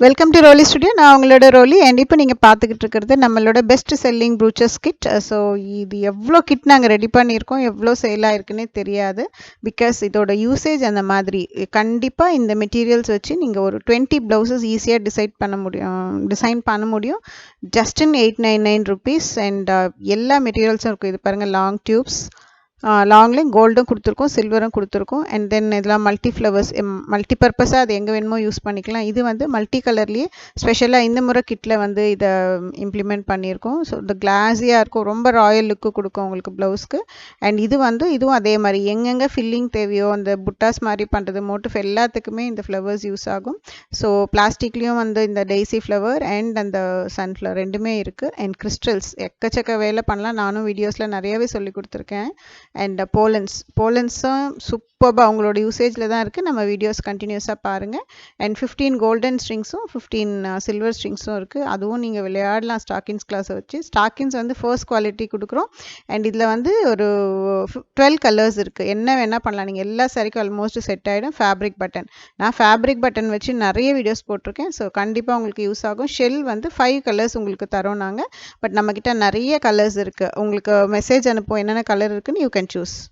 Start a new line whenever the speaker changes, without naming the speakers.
Welcome to ரோலி studio நான் உங்களோட ரோலி and இப்போ நீங்கள் பார்த்துக்கிட்டு இருக்கிறது நம்மளோட best selling brooches kit so இது எவ்வளோ கிட் நாங்கள் ரெடி பண்ணியிருக்கோம்? எவ்வளோ சேல் இருக்குன்னே தெரியாது. பிகாஸ் இதோட யூசேஜ் அந்த மாதிரி. கண்டிப்பாக இந்த மெட்டீரியல்ஸ் வச்சு நீங்கள் ஒரு டுவெண்ட்டி ப்ளவுசஸ் ஈஸியாக டிசைட் பண்ண முடியும். டிசைன் பண்ண முடியும். Just in eight nine nine rupees and எல்லா மெட்டீரியல்ஸும் இருக்கும் இது பாருங்கள் லாங் டியூப்ஸ் லாங்லேயும் கோல்டும் கொடுத்துருக்கோம் சில்வரும் கொடுத்துருக்கோம். அண்ட் தென் இதெல்லாம் மல்டி ஃப்ளவர்ஸ் மல்டி பர்பஸாக அது எங்கே வேணுமோ யூஸ் பண்ணிக்கலாம். இது வந்து மல்டி கலர்லேயே ஸ்பெஷலாக இந்த முறை கிட்டில் வந்து இதை இம்ப்ளிமெண்ட் பண்ணியிருக்கோம். ஸோ இந்த கிளாஸியாக இருக்கும். ரொம்ப ராயல் லுக்கு கொடுக்கும் உங்களுக்கு ப்ளவுஸ்க்கு அண்ட் இது வந்து இதுவும் அதே மாதிரி. எங்கெங்கே ஃபில்லிங் தேவையோ அந்த புட்டாஸ் மாதிரி பண்ணுறது மோட்டிஃப் எல்லாத்துக்குமே இந்த ஃப்ளவர்ஸ் யூஸ் ஆகும். ஸோ பிளாஸ்டிக்லேயும் வந்து இந்த டெய்ஸி ஃப்ளவர் அண்ட் அந்த சன்ஃப்ளவர் ரெண்டுமே இருக்குது அண்ட் கிறிஸ்டல்ஸ் எக்கச்சக்க வேலை பண்ணலாம். நானும் வீடியோஸில் நிறையவே சொல்லி கொடுத்துருக்கேன். அண்ட் போலன்ஸ் போலன்ஸும் சூப்பர்பாக அவங்களோட யூசேஜில் தான் இருக்குது நம்ம வீடியோஸ் கண்டினியூஸாக பாருங்கள் அண்ட் ஃபிஃப்டீன் கோல்டன் ஸ்ட்ரிங்ஸும் ஃபிஃப்டீன் சில்வர் ஸ்ட்ரிங்ஸும் இருக்குது அதுவும் நீங்கள் விளையாடலாம் ஸ்டாக்கின்ஸ் கிளாஸை வச்சு. ஸ்டாக்கின்ஸ் வந்து ஃபர்ஸ்ட் குவாலிட்டி கொடுக்குறோம். அண்ட் இதில் வந்து ஒரு டுவெல் கலர்ஸ் இருக்குது என்ன வேணால் பண்ணலாம். நீங்கள் எல்லா சரிக்கும் ஆல்மோஸ்ட் செட் ஆகிடும் ஃபேப்ரிக் பட்டன் நான் ஃபேப்ரிக் பட்டன் வச்சு நிறைய வீடியோஸ் போட்டிருக்கேன். ஸோ கண்டிப்பாக உங்களுக்கு யூஸ் ஆகும். ஷெல் வந்து ஃபைவ் கலர்ஸ் உங்களுக்கு தரோம் நாங்கள் பட் நம்மக்கிட்ட நிறைய கலர்ஸ் இருக்குது உங்களுக்கு மெசேஜ் அனுப்புவோம். என்னென்ன கலர் இருக்குன்னு யூ can choose.